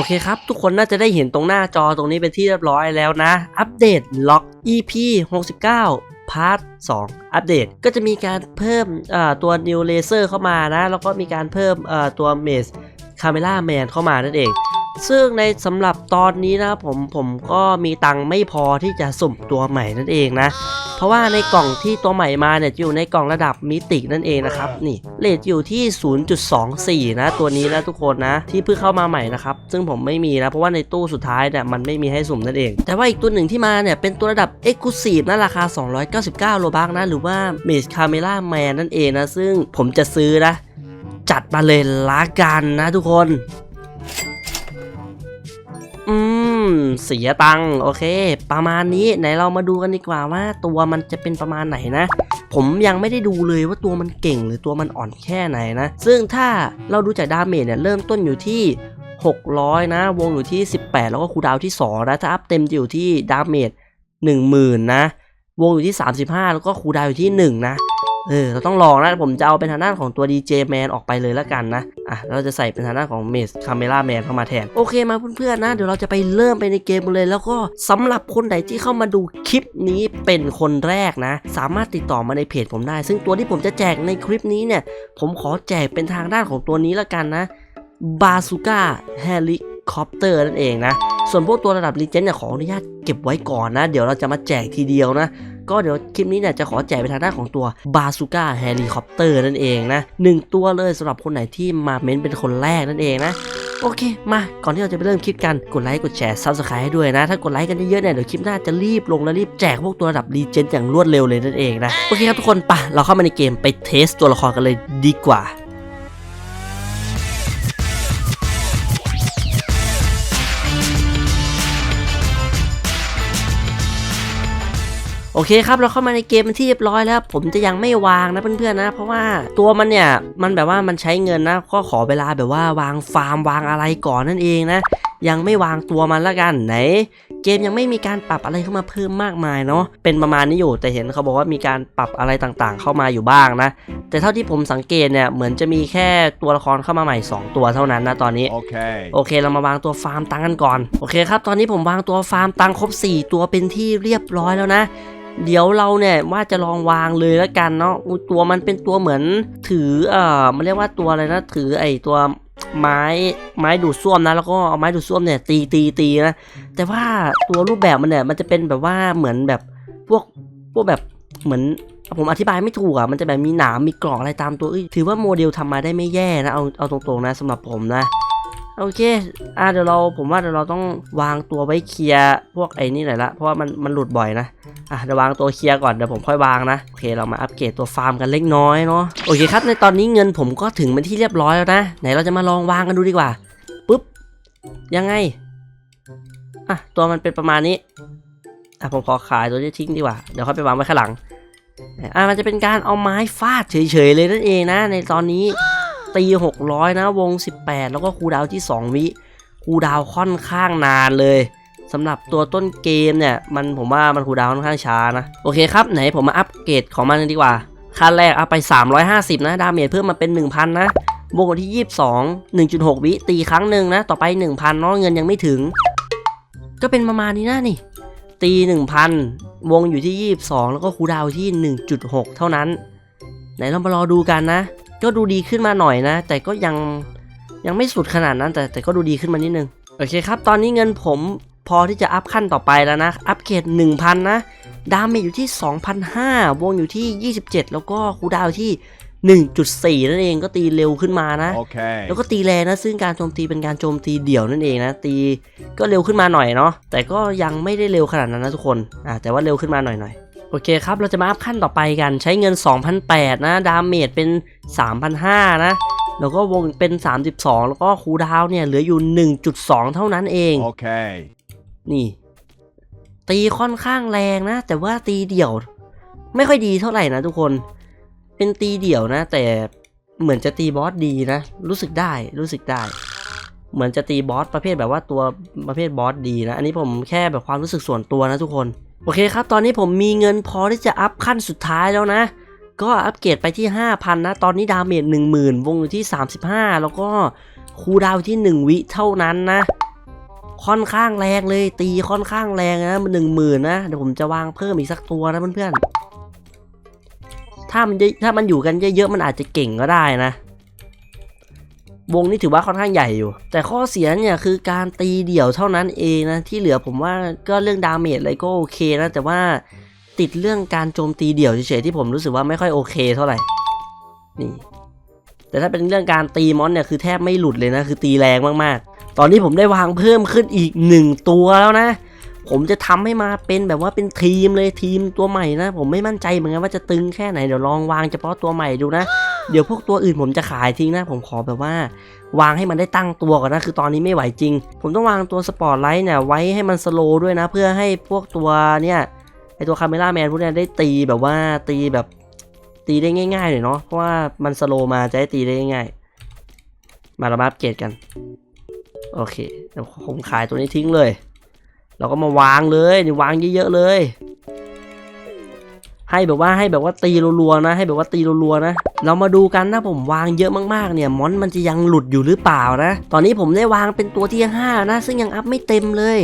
อเคครับ ทุกคนน่าจะได้เห็นตรงหน้าจอตรงนี้เป็นที่เรียบร้อยแล้วนะ อัปเดตล็อก EP 69พาร์ท2อัปเดตก็จะมีการเพิ่มตัว New Laser เข้ามานะ แล้วก็มีการเพิ่มตัว Maze Camera Man เข้ามานั่นเองซึ่งในสำหรับตอนนี้นะผมผมก็มีตังค์ไม่พอที่จะสุ่มตัวใหม่นั่นเองนะ เพราะว่าในกล่องที่ตัวใหม่มาเนี่ยจะอยู่ในกล่องระดับมิตินั่นเองนะครับ นี่เลทอยู่ที่ 0.24 นะ ตัวนี้นะทุกคนนะ ที่เพิ่งเข้ามาใหม่นะครับ ซึ่งผมไม่มีนะ เพราะว่าในตู้สุดท้ายเนี่ยมันไม่มีให้สุ่มนั่นเอง แต่ว่าอีกตัวหนึ่งที่มาเนี่ยเป็นตัวระดับ Exclusive นะราคา 299 โลบักนะ หรือว่า Maze Camera Man นั่นเองนะ ซึ่งผมจะซื้อนะ จัดมาเลยละกันนะทุกคน เสียตังค์โอเค ประมาณนี้ไหนเรามาดูกันดีกว่าว่า ตัวมันจะเป็นประมาณไหนนะ ผมยังไม่ได้ดูเลยว่าตัวมันเก่งหรือตัวมันอ่อนแค่ไหนนะ ซึ่งถ้าเราดูจากดาเมจเนี่ยเริ่มต้นอยู่ที่600 นะ วงอยู่ที่ 18 แล้วก็คูดาวที่ 2 นะ ถ้าอัพเต็มจะอยู่ที่ดาเมจ10,000 นะ วงอยู่ที่ 35 แล้วก็คูดาวอยู่ที่ 1 นะ เออเราต้องลองนะผมจะเอาเป็นทางด้านของตัว DJ Man ออกไปเลยแล้วกันนะอะเราจะใส่เป็นทางด้านของ Maze Camera Man เข้ามาแทน โอเคมาเพื่อนๆนะ เดี๋ยวเราจะไปเริ่มไปในเกมเลย แล้วก็สำหรับคนไหนที่เข้ามาดูคลิปนี้เป็นคนแรกนะ สามารถติดต่อมาในเพจผมได้ ซึ่งตัวที่ผมจะแจกในคลิปนี้เนี่ย ผมขอแจกเป็นทางด้านของตัวนี้แล้วกันนะบาซูก้าเฮลิคอปเตอร์นั่นเองนะส่วนพวกตัวระดับลีเจนเนี่ยขออนุญาตเก็บไว้ก่อนนะ เดี๋ยวเราจะมาแจกทีเดียวนะ ก็เดี๋ยวคลิปนี้เนี่ยจะขอแจกไปทางด้านของตัวบาซูก้าเฮลิคอปเตอร์นั่นเองนะหนึ่งตัวเลยสำหรับคนไหนที่มาเม้นเป็นคนแรกนั่นเองนะโอเค มา ก่อนที่เราจะไปเริ่มคลิปกัน กดไลค์ กดแชร์ซับสไครต์ให้ด้วยนะ ถ้ากดไลค์กันเยอะๆเนี่ย เดี๋ยวคลิปหน้าจะรีบลงและรีบแจกพวกตัวระดับรีเจนอย่างรวดเร็วเลยนั่นเองนะ โอเคครับทุกคนไปะเราเข้ามาในเกมไปเทสตัวละครกันเลยดีกว่า อเคครับเราเข้ามาในเกมเป็นที่เรียบร้อยแล้ว ผมจะยังไม่วางนะเพื่อนๆนะ เพราะว่าตัวมันเนี่ยมันแบบว่ามันใช้เงินนะก็ขอเวลาแบบว่าวางฟาร์มวางอะไรก่อนนั่นเองนะ ยังไม่วางตัวมันละกันไหน เกมยังไม่มีการปรับอะไรเข้ามาเพิ่มมากมายเนาะเป็นประมาณนี้อยู่แต่เห็นเขาบอกว่ามีการปรับอะไรต่างๆ เข้ามาอยู่บ้างนะ แต่เท่าที่ผมสังเกตเนี่ยเหมือนจะมีแค่ตัวละครเข้ามาใหม่ 2 ตัวเท่านั้นนะตอนนี้ Okay. โอเค เรามาวางตัวฟาร์มตังค์กันก่อนโอเคครับตอนนี้ผมวางตัวฟาร์มตังค์ครบ 4 ตัวเป็นที่เรียบร้อยแล้วนะ เดี๋ยวเราเนี่ยว่าจะลองวางเลยแล้วกันเนาะตัวมันเป็นตัวเหมือนถือเอ่อมันเรียกว่าตัวอะไรนะถือไอ้ตัวไม้ไม้ดูดซ่วมนะแล้วก็เอาไม้ดูดซ่วมเนี่ยตีตีตีนะแต่ว่าตัวรูปแบบมันเนี่ยมันจะเป็นแบบว่าเหมือนแบบพวกพวกแบบเหมือนผมอธิบายไม่ถูกอะมันจะแบบมีหนามมีกรอกอะไรตามตัวถือว่าโมเดลทำมาได้ไม่แย่นะเอาเอาตรงๆนะสำหรับผมนะ โอเค อะเดี๋ยวเราผมว่าเดี๋ยวเราต้องวางตัวไว้เคลียร์พวกไอ้นี่หน่อยละ เพราะว่ามันมันหลุดบ่อยนะ อะเดี๋ยววางตัวเคลียร์ก่อนเดี๋ยวผมค่อยวางนะ โอเคเรามาอัปเกรดตัวฟาร์มกันเล็กน้อยเนาะ โอเคครับในตอนนี้เงินผมก็ถึงเป็นที่เรียบร้อยแล้วนะ ไหนเราจะมาลองวางกันดูดีกว่า ปุ๊บ ยังไง อะตัวมันเป็นประมาณนี้ อะผมขอขายตัวนี้ทิ้งดีกว่า เดี๋ยวค่อยไปวางไว้ข้างหลัง อะมันจะเป็นการเอาไม้ฟาดเฉยๆเลยนั่นเองนะ ในตอนนี้ ตี 600 นะวง 18 แล้วก็คูดาวที่ 2 วิคูดาวค่อนข้างนานเลยสำหรับตัวต้นเกมเนี่ย มันผมว่ามันคูดาวค่อนข้างช้านะ โอเคครับ ไหนผมมาอัปเกรดของมันดีกว่าขั้นแรกเอาไป 350 นะ ดาเมจเพิ่มมาเป็น 1,000 นะวงที่ 22 1.6 วิตีครั้งหนึ่งนะ ต่อไป 1,000เนาะเงินยังไม่ถึง ก็เป็นประมาณนี้นะนี่ ตี 1,000 วงอยู่ที่ 22 แล้วก็คูดาวน์ที่ 1.6 เท่านั้น ไหนเรามารอดูกันนะ ก็ดูดีขึ้นมาหน่อยนะ แต่ก็ยังยังไม่สุดขนาดนั้น แต่แต่ก็ดูดีขึ้นมานิดนึง โอเคครับ ตอนนี้เงินผมพอที่จะอัพขั้นต่อไปแล้วนะ อัพเกรด1,000 นะ ดาเมจอยู่ที่ 2,500วงอยู่ที่ 27 แล้วก็คูลดาวน์ที่ 1.4 นั่นเองก็ตีเร็วขึ้นมานะ Okay. แล้วก็ตีแรงนะ ซึ่งการโจมตีเป็นการโจมตีเดี่ยวนั่นเองนะ ตีก็เร็วขึ้นมาหน่อยเนาะ แต่ก็ยังไม่ได้เร็วขนาดนั้นนะทุกคน อ่าแต่ว่าเร็วขึ้นมาหน่อยหน่อยๆ โอเคครับ เราจะมาอัพขั้นต่อไปกัน ใช้เงิน 2,008นะ ดาเมจเป็น 3,500 นะ แล้วก็วงเป็น 32 แล้วก็คูลดาวน์เนี่ยเหลืออยู่ 1.2 เท่านั้นเอง Okay. นี่ ตีค่อนข้างแรงนะ แต่ว่าตีเดี่ยว ไม่ค่อยดีเท่าไหร่นะทุกคน เป็นตีเดี่ยวนะ แต่เหมือนจะตีบอสดีนะ รู้สึกได้ รู้สึกได้ เหมือนจะตีบอสประเภทแบบว่าตัวประเภทบอสดีนะ อันนี้ผมแค่แบบความรู้สึกส่วนตัวนะทุกคน โอเคครับ ตอนนี้ผมมีเงินพอที่จะอัพขั้นสุดท้ายแล้วนะ ก็อัปเกรดไปที่ 5,000 นะ ตอนนี้ดาเมจ10,000 วงอยู่ที่ 35 แล้วก็คูดาวที่ 1 วิเท่านั้นนะ ค่อนข้างแรงเลย ตีค่อนข้างแรงนะมันหนึ่งหมื่นนะ เดี๋ยวผมจะวางเพิ่มอีกสักตัวนะเพื่อนๆ ถ้ามันถ้ามันอยู่กันเยอะๆ มันอาจจะเก่งก็ได้นะ วงนี้ถือว่าค่อนข้างใหญ่อยู่ แต่ข้อเสียเนี่ยคือการตีเดี่ยวเท่านั้นเองนะ ที่เหลือผมว่าก็เรื่องดาเมจอะไรก็โอเคนะ แต่ว่าติดเรื่องการโจมตีเดี่ยวเฉยๆที่ผมรู้สึกว่าไม่ค่อยโอเคเท่าไหร่ นี่ แต่ถ้าเป็นเรื่องการตีมอนเนี่ยคือแทบไม่หลุดเลยนะ คือตีแรงมากๆ ตอนนี้ผมได้วางเพิ่มขึ้นอีกหนึ่งตัวแล้วนะ ผมจะทำให้มาเป็นแบบว่าเป็นทีมเลยทีมตัวใหม่นะ ผมไม่มั่นใจเหมือนกันว่าจะตึงแค่ไหนเดี๋ยวลองวางเฉพาะตัวใหม่ดูนะเดี๋ยวพวกตัวอื่นผมจะขายทิ้งนะ ผมขอแบบว่าวางให้มันได้ตั้งตัวก่อนนะคือตอนนี้ไม่ไหวจริง ผมต้องวางตัวสปอร์ตไลท์เนี่ยไว้ให้มันสโลด้วยนะ เพื่อให้พวกตัวเนี่ยไอตัวคาเมล่าแมนพวกเนี้ยได้ตีแบบว่าตีแบบตีได้ง่ายๆหน่อยเนาะเพราะว่ามันสโลมาจะได้ตีได้ง่ายมารามาอัปเกรดกัน โอเคเดี๋ยวผมขายตัวนี้ทิ้งเลย เราก็มาวางเลยนี่วางเยอะๆเลย ให้แบบว่าให้แบบว่าตีรัวๆนะ ให้แบบว่าตีรัวๆนะ เรามาดูกันนะผมวางเยอะมากๆเนี่ยมอนมันจะยังหลุดอยู่หรือเปล่านะ ตอนนี้ผมได้วางเป็นตัวที่5นะ ซึ่งยังอัพไม่เต็มเลย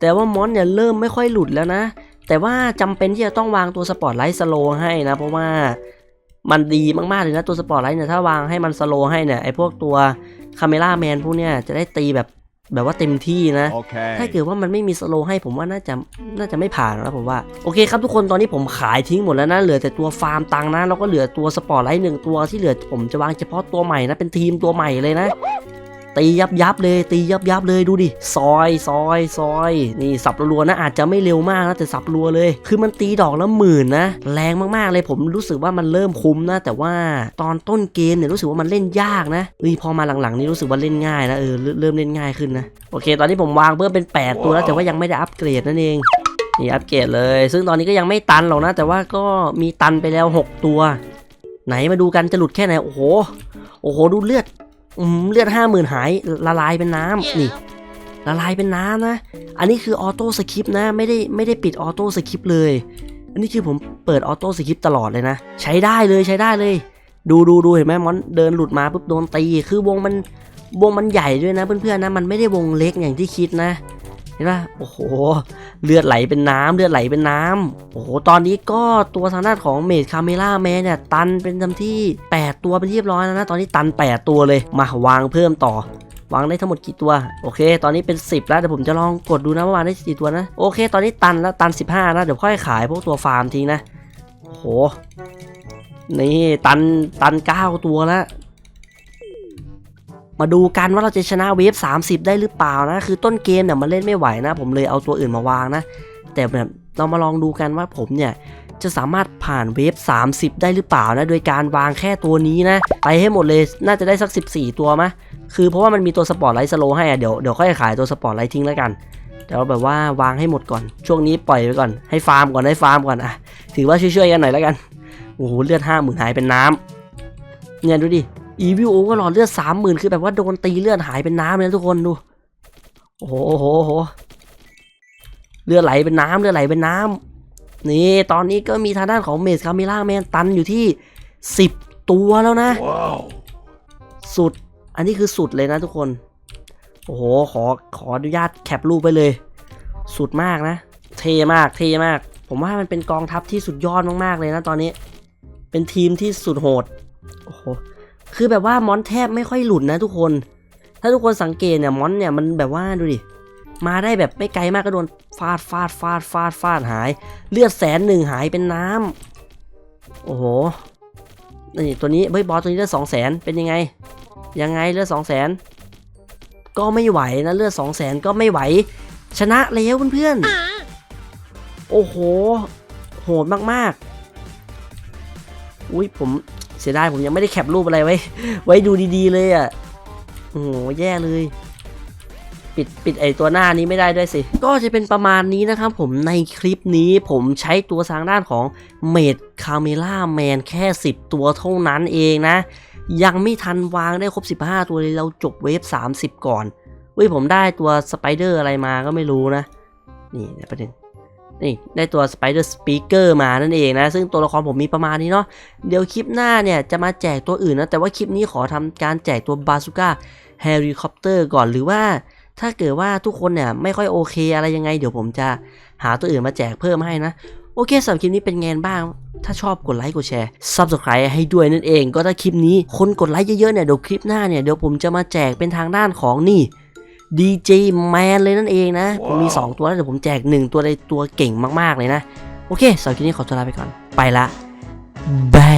แต่ว่ามอนเนี่ยเริ่มไม่ค่อยหลุดแล้วนะ แต่ว่าจำเป็นที่จะต้องวางตัวสปอร์ตไลท์สโลให้นะ เพราะว่ามันดีมากๆเลยนะตัวสปอร์ตไลท์เนี่ยถ้าวางให้มันสโลให้เนี่ยไอพวกตัวคาเมล่าแมนพวกเนี้ยจะได้ตีแบบ แบบว่าเต็มที่นะ Okay. ถ้าเกิดว่ามันไม่มีสโลว์ให้ผมว่าน่าจะน่าจะไม่ผ่านนะผมว่า โอเคครับทุกคนตอนนี้ผมขายทิ้งหมดแล้วนะ เหลือแต่ตัวฟาร์มตังค์นะ แล้วก็เหลือตัวสปอร์ตไลท์หนึ่งตัวที่เหลือผมจะวางเฉพาะตัวใหม่นะ เป็นทีมตัวใหม่เลยนะ ตียับยับเลย ตียับยับเลยดูดิซอยซอยซอยนี่สับรัวนะอาจจะไม่เร็วมากนะแต่สับรัวเลย คือมันตีดอกละหมื่นนะ แรงมากๆเลยผมรู้สึกว่ามันเริ่มคุ้มนะ แต่ว่าตอนต้นเกมเนี่ยรู้สึกว่ามันเล่นยากนะเฮ้ยพอมาหลังๆนี่รู้สึกว่าเล่นง่ายนะเออเริ่มเริ่มเล่นง่ายขึ้นนะโอเค ตอนนี้ผมวางเพิ่มเป็น 8 ตัวแล้วแต่ว่ายังไม่ได้อัปเกรดนั่นเองนี่อัปเกรดเลย ซึ่งตอนนี้ก็ยังไม่ตันหรอกนะ แต่ว่าก็มีตันไปแล้ว 6 ตัว ไหนมาดูกันจะหลุดแค่ไหน โอ้โห โอ้โห ดูเลือด อืมเลือดห้าหมื่นหายละลายเป็นน้ำนี่ละลายเป็นน้ำนะ อันนี้คือออโต้สคริปต์นะ ไม่ได้ไม่ได้ปิดออโต้สคริปต์เลย อันนี้คือผมเปิดออโต้สคริปต์ตลอดเลยนะ ใช้ได้เลยใช้ได้เลย ดูดูดูเห็นไหมมอนเดินหลุดมาปุ๊บโดนตี คือวงมันวงมันใหญ่ด้วยนะเพื่อนๆนะ มันไม่ได้วงเล็กอย่างที่คิดนะ เห็นปะโอ้โห เลือดไหลเป็นน้ำเลือดไหลเป็นน้ำโอ้โห ตอนนี้ก็ตัวทางด้านของเมดคาเมล่าแมนเนี่ย ตันเป็นจำที่ 8 ตัวเป็นเรียบร้อยแล้วนะ ตอนนี้ตัน 8 ตัวเลย มาวางเพิ่มต่อวางได้ทั้งหมดกี่ตัว โอเค ตอนนี้เป็น 10 แล้วเดี๋ยวผมจะลองกดดูนะว่าวางได้กี่ตัวนะ โอเค ตอนนี้ตันแล้วตัน 15แล้วเดี๋ยวค่อยขายพวกตัวฟาร์มทิ้งนะโอ้โหนี่ตันตัน 9 ตัวแล้ว มาดูกันว่าเราจะชนะเวฟ 30 ได้หรือเปล่านะ คือต้นเกมเนี่ยมันเล่นไม่ไหวนะ ผมเลยเอาตัวอื่นมาวางนะ แต่แบบเรามาลองดูกันว่าผมเนี่ยจะสามารถผ่านเวฟ 30 ได้หรือเปล่านะ โดยการวางแค่ตัวนี้นะ ไปให้หมดเลย น่าจะได้สัก 14 ตัวมะ คือเพราะว่ามันมีตัวสปอร์ตไลท์สโลให้อะเดี๋ยวเดี๋ยวค่อยขายตัวสปอร์ตไลท์ทิ้งแล้วกันเดี๋ยวแบบว่าวางให้หมดก่อน ช่วงนี้ปล่อยไปก่อน ให้ฟาร์มก่อน ให้ฟาร์มก่อนอะ ถือว่าช่วยๆกันหน่อยแล้วกัน โอ้โห เลือดห้าหมื่นหายเป็นน้ำเนี่ยดูดิ อีวิวโอก็หลอดเลือดสามหมื่นคือแบบว่าโดนตีเลือดหายเป็นน้ำเลยนะทุกคนดูโอ้โหโอ้โหโอ้โหเลือดไหลเป็นน้ำเลือดไหลเป็นน้ำนี่ตอนนี้ก็มีทางด้านของเมสคาเมล่าแมนตันอยู่ที่สิบตัวแล้วนะ Wow. สุดอันนี้คือสุดเลยนะทุกคน โอ้โหขอขออนุญาตแคปรูปไปเลย สุดมากนะ เท่มากเท่มาก ผมว่ามันเป็นกองทัพที่สุดยอดมากๆเลยนะตอนนี้ เป็นทีมที่สุดโหดโอ้โห คือแบบว่ามอนแทบไม่ค่อยหลุดนะทุกคน ถ้าทุกคนสังเกตเนี่ยมอนเนี่ยมันแบบว่าดูดิ มาได้แบบไม่ไกลมากก็โดนฟาดฟาดฟาดฟาดฟาดหาย เลือดแสนหนึ่งหายเป็นน้ำโอ้โห นี่ตัวนี้เฮ้ยบอสตัวนี้เลือดสองแสนเป็นยังไง ยังไงเลือดสองแสนก็ไม่ไหวนะเลือดสองแสนก็ไม่ไหว ชนะแล้วเพื่อนๆ โอ้โห โหดมากๆ อุ้ยผม เสียดายผมยังไม่ได้แคปรูปอะไรไว้ ไว้ดูดีๆเลยอะโอ้โหแย่เลย ปิดปิดไอตัวหน้านี้ไม่ได้ด้วยสิ ก็จะเป็นประมาณนี้นะครับผมในคลิปนี้ผมใช้ตัวทางด้านของเมดคาเมล่าแมนแค่ 10 ตัวเท่านั้นเองนะ ยังไม่ทันวางได้ครบ 15 ตัวเลยเราจบเวฟ 30 ก่อนเว้ยผมได้ตัวสไปเดอร์อะไรมาก็ไม่รู้นะ นี่ประเด็น นี่ได้ตัวสไปเดอร์สปีกเกอร์มานั่นเองนะ ซึ่งตัวละครผมมีประมาณนี้เนาะเดี๋ยวคลิปหน้าเนี่ยจะมาแจกตัวอื่นนะ แต่ว่าคลิปนี้ขอทำการแจกตัวบาซูก้าเฮลิคอปเตอร์ก่อนหรือว่าถ้าเกิดว่าทุกคนเนี่ยไม่ค่อยโอเคอะไรยังไง เดี๋ยวผมจะหาตัวอื่นมาแจกเพิ่มให้นะ โอเคสำหรับคลิปนี้เป็นไงบ้าง ถ้าชอบกดไลค์กดแชร์ Subscribe ให้ด้วยนั่นเอง ก็ถ้าคลิปนี้คนกดไลค์เยอะๆเนี่ยเดี๋ยวคลิปหน้าเนี่ยเดี๋ยวผมจะมาแจกเป็นทางด้านของนี่ DJ Man เลยนั่นเองนะ ผมมี 2 ตัวแล้วเดี๋ยวผมแจก 1 ตัวในตัวเก่งมาก ๆ เลยนะ โอเคสำหรับคลิปนี้ขอตัวลาไปก่อน ไปละบาย